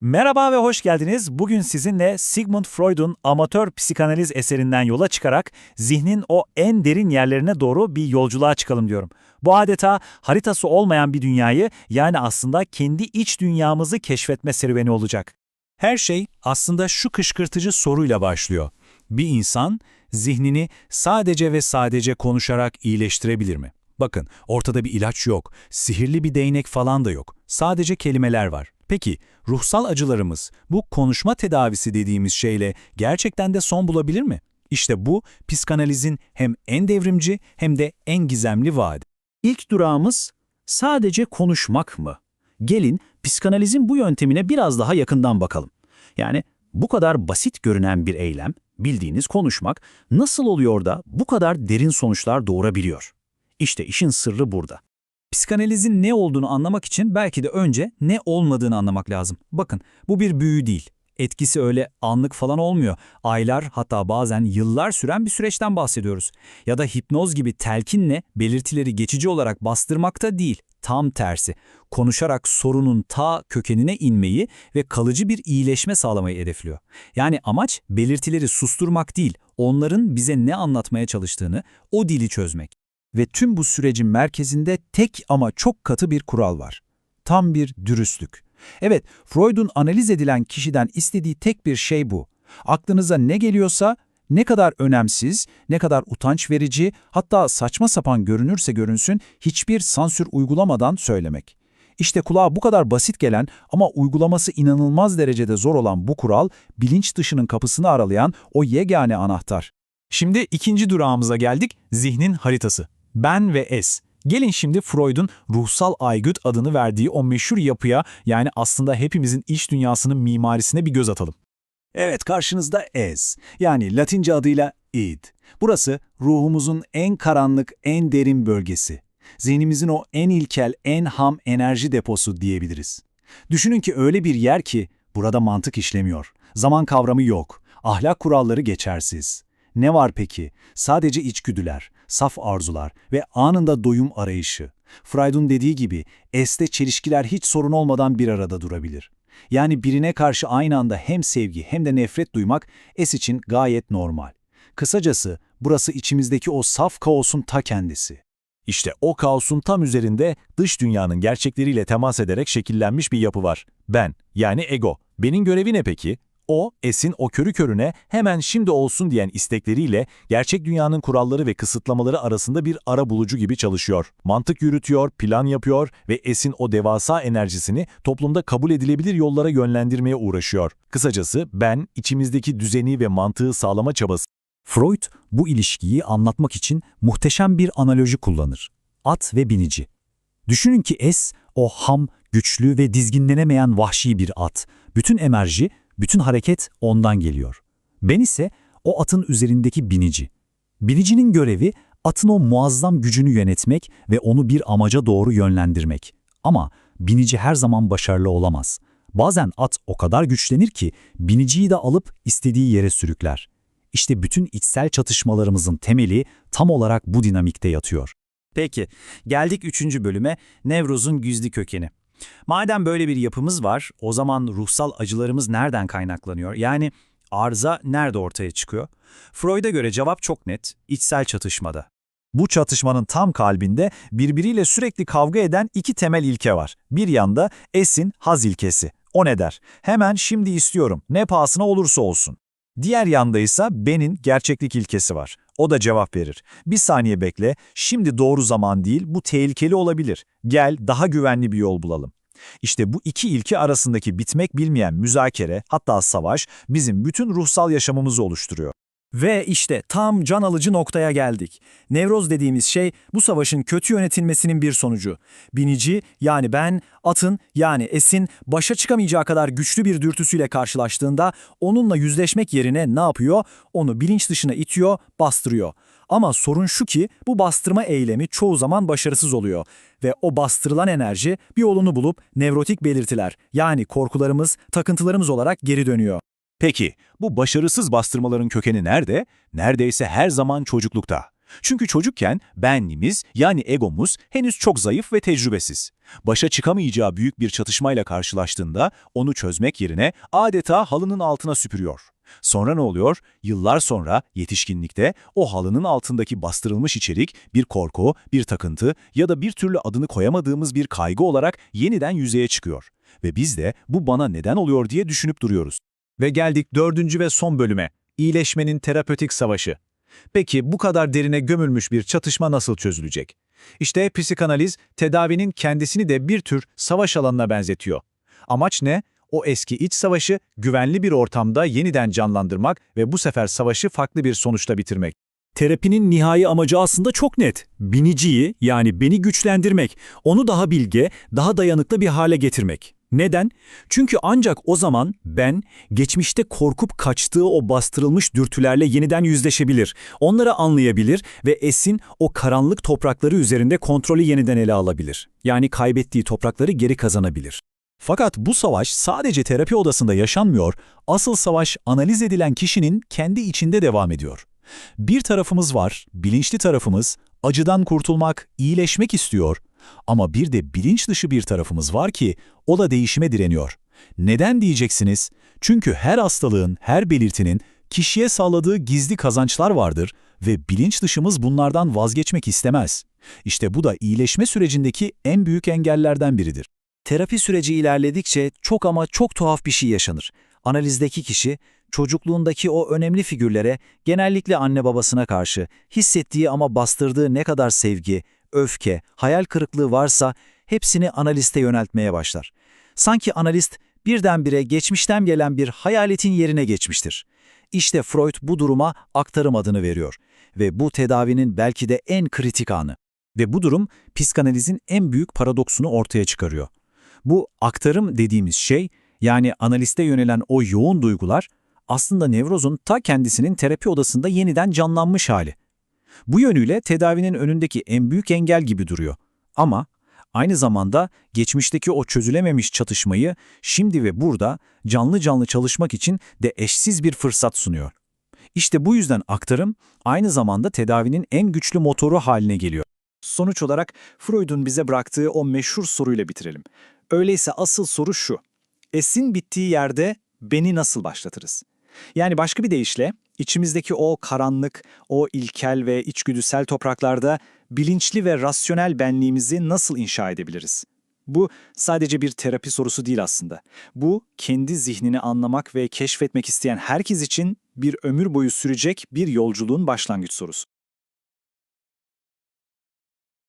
Merhaba ve hoş geldiniz. Bugün sizinle Sigmund Freud'un amatör psikanaliz eserinden yola çıkarak zihnin o en derin yerlerine doğru bir yolculuğa çıkalım diyorum. Bu adeta haritası olmayan bir dünyayı yani aslında kendi iç dünyamızı keşfetme serüveni olacak. Her şey aslında şu kışkırtıcı soruyla başlıyor. Bir insan zihnini sadece ve sadece konuşarak iyileştirebilir mi? Bakın ortada bir ilaç yok, sihirli bir değnek falan da yok. Sadece kelimeler var. Peki ruhsal acılarımız bu konuşma tedavisi dediğimiz şeyle gerçekten de son bulabilir mi? İşte bu psikanalizin hem en devrimci hem de en gizemli vaadi. İlk durağımız sadece konuşmak mı? Gelin psikanalizin bu yöntemine biraz daha yakından bakalım. Yani bu kadar basit görünen bir eylem, bildiğiniz konuşmak, nasıl oluyor da bu kadar derin sonuçlar doğurabiliyor? İşte işin sırrı burada. Psikanalizin ne olduğunu anlamak için belki de önce ne olmadığını anlamak lazım. Bakın bu bir büyü değil. Etkisi öyle anlık falan olmuyor. Aylar hatta bazen yıllar süren bir süreçten bahsediyoruz. Ya da hipnoz gibi telkinle belirtileri geçici olarak bastırmakta değil. Tam tersi. Konuşarak sorunun ta kökenine inmeyi ve kalıcı bir iyileşme sağlamayı hedefliyor. Yani amaç belirtileri susturmak değil, onların bize ne anlatmaya çalıştığını, o dili çözmek. Ve tüm bu sürecin merkezinde tek ama çok katı bir kural var. Tam bir dürüstlük. Evet, Freud'un analiz edilen kişiden istediği tek bir şey bu. Aklınıza ne geliyorsa, ne kadar önemsiz, ne kadar utanç verici, hatta saçma sapan görünürse görünsün hiçbir sansür uygulamadan söylemek. İşte kulağa bu kadar basit gelen ama uygulaması inanılmaz derecede zor olan bu kural, bilinç dışının kapısını aralayan o yegane anahtar. Şimdi ikinci durağımıza geldik, zihnin haritası. Ben ve S. Gelin şimdi Freud'un ruhsal aygıt adını verdiği o meşhur yapıya yani aslında hepimizin iç dünyasının mimarisine bir göz atalım. Evet karşınızda ez yani Latince adıyla id. Burası ruhumuzun en karanlık, en derin bölgesi. Zihnimizin o en ilkel, en ham enerji deposu diyebiliriz. Düşünün ki öyle bir yer ki burada mantık işlemiyor. Zaman kavramı yok. Ahlak kuralları geçersiz. Ne var peki? Sadece içgüdüler, saf arzular ve anında doyum arayışı. Freud'un dediği gibi este çelişkiler hiç sorun olmadan bir arada durabilir. Yani birine karşı aynı anda hem sevgi hem de nefret duymak es için gayet normal. Kısacası burası içimizdeki o saf kaosun ta kendisi. İşte o kaosun tam üzerinde dış dünyanın gerçekleriyle temas ederek şekillenmiş bir yapı var. Ben, yani ego. Benim görevi ne peki? O, Esin o körü körüne hemen şimdi olsun diyen istekleriyle gerçek dünyanın kuralları ve kısıtlamaları arasında bir ara bulucu gibi çalışıyor. Mantık yürütüyor, plan yapıyor ve Esin o devasa enerjisini toplumda kabul edilebilir yollara yönlendirmeye uğraşıyor. Kısacası ben içimizdeki düzeni ve mantığı sağlama çabası Freud bu ilişkiyi anlatmak için muhteşem bir analoji kullanır. At ve binici. Düşünün ki S, o ham, güçlü ve dizginlenemeyen vahşi bir at. Bütün enerji, bütün hareket ondan geliyor. Ben ise o atın üzerindeki binici. Binicinin görevi atın o muazzam gücünü yönetmek ve onu bir amaca doğru yönlendirmek. Ama binici her zaman başarılı olamaz. Bazen at o kadar güçlenir ki biniciyi de alıp istediği yere sürükler. İşte bütün içsel çatışmalarımızın temeli tam olarak bu dinamikte yatıyor. Peki, geldik üçüncü bölüme, Nevroz'un gizli kökeni. Madem böyle bir yapımız var, o zaman ruhsal acılarımız nereden kaynaklanıyor? Yani arıza nerede ortaya çıkıyor? Freud'a göre cevap çok net, içsel çatışmada. Bu çatışmanın tam kalbinde birbiriyle sürekli kavga eden iki temel ilke var. Bir yanda esin haz ilkesi. O ne der? Hemen şimdi istiyorum, ne pahasına olursa olsun. Diğer yanda ise benin gerçeklik ilkesi var. O da cevap verir. Bir saniye bekle, şimdi doğru zaman değil, bu tehlikeli olabilir. Gel, daha güvenli bir yol bulalım. İşte bu iki ilke arasındaki bitmek bilmeyen müzakere, hatta savaş, bizim bütün ruhsal yaşamımızı oluşturuyor. Ve işte tam can alıcı noktaya geldik. Nevroz dediğimiz şey bu savaşın kötü yönetilmesinin bir sonucu. Binici yani ben, atın yani esin başa çıkamayacağı kadar güçlü bir dürtüsüyle karşılaştığında onunla yüzleşmek yerine ne yapıyor? Onu bilinç dışına itiyor, bastırıyor. Ama sorun şu ki bu bastırma eylemi çoğu zaman başarısız oluyor ve o bastırılan enerji bir yolunu bulup nevrotik belirtiler yani korkularımız, takıntılarımız olarak geri dönüyor. Peki, bu başarısız bastırmaların kökeni nerede? Neredeyse her zaman çocuklukta. Çünkü çocukken benliğimiz yani egomuz henüz çok zayıf ve tecrübesiz. Başa çıkamayacağı büyük bir çatışmayla karşılaştığında onu çözmek yerine adeta halının altına süpürüyor. Sonra ne oluyor? Yıllar sonra yetişkinlikte o halının altındaki bastırılmış içerik bir korku, bir takıntı ya da bir türlü adını koyamadığımız bir kaygı olarak yeniden yüzeye çıkıyor. Ve biz de bu bana neden oluyor diye düşünüp duruyoruz. Ve geldik dördüncü ve son bölüme. İyileşmenin terapötik savaşı. Peki bu kadar derine gömülmüş bir çatışma nasıl çözülecek? İşte psikanaliz, tedavinin kendisini de bir tür savaş alanına benzetiyor. Amaç ne? O eski iç savaşı güvenli bir ortamda yeniden canlandırmak ve bu sefer savaşı farklı bir sonuçta bitirmek. Terapinin nihai amacı aslında çok net. Biniciyi yani beni güçlendirmek, onu daha bilge, daha dayanıklı bir hale getirmek. Neden? Çünkü ancak o zaman ben geçmişte korkup kaçtığı o bastırılmış dürtülerle yeniden yüzleşebilir, onları anlayabilir ve Esin o karanlık toprakları üzerinde kontrolü yeniden ele alabilir. Yani kaybettiği toprakları geri kazanabilir. Fakat bu savaş sadece terapi odasında yaşanmıyor, asıl savaş analiz edilen kişinin kendi içinde devam ediyor. Bir tarafımız var, bilinçli tarafımız, acıdan kurtulmak, iyileşmek istiyor. Ama bir de bilinç dışı bir tarafımız var ki o da değişime direniyor. Neden diyeceksiniz? Çünkü her hastalığın, her belirtinin kişiye sağladığı gizli kazançlar vardır ve bilinç dışımız bunlardan vazgeçmek istemez. İşte bu da iyileşme sürecindeki en büyük engellerden biridir. Terapi süreci ilerledikçe çok ama çok tuhaf bir şey yaşanır. Analizdeki kişi, çocukluğundaki o önemli figürlere, genellikle anne babasına karşı, hissettiği ama bastırdığı ne kadar sevgi, öfke, hayal kırıklığı varsa hepsini analiste yöneltmeye başlar. Sanki analist birdenbire geçmişten gelen bir hayaletin yerine geçmiştir. İşte Freud bu duruma aktarım adını veriyor ve bu tedavinin belki de en kritik anı. Ve bu durum psikanalizin en büyük paradoksunu ortaya çıkarıyor. Bu aktarım dediğimiz şey, yani analiste yönelen o yoğun duygular, aslında nevrozun ta kendisinin terapi odasında yeniden canlanmış hali. Bu yönüyle tedavinin önündeki en büyük engel gibi duruyor. Ama aynı zamanda geçmişteki o çözülememiş çatışmayı şimdi ve burada canlı canlı çalışmak için de eşsiz bir fırsat sunuyor. İşte bu yüzden aktarım aynı zamanda tedavinin en güçlü motoru haline geliyor. Sonuç olarak Freud'un bize bıraktığı o meşhur soruyla bitirelim. Öyleyse asıl soru şu. Esin bittiği yerde beni nasıl başlatırız? Yani başka bir deyişle içimizdeki o karanlık, o ilkel ve içgüdüsel topraklarda bilinçli ve rasyonel benliğimizi nasıl inşa edebiliriz? Bu sadece bir terapi sorusu değil aslında. Bu kendi zihnini anlamak ve keşfetmek isteyen herkes için bir ömür boyu sürecek bir yolculuğun başlangıç sorusu.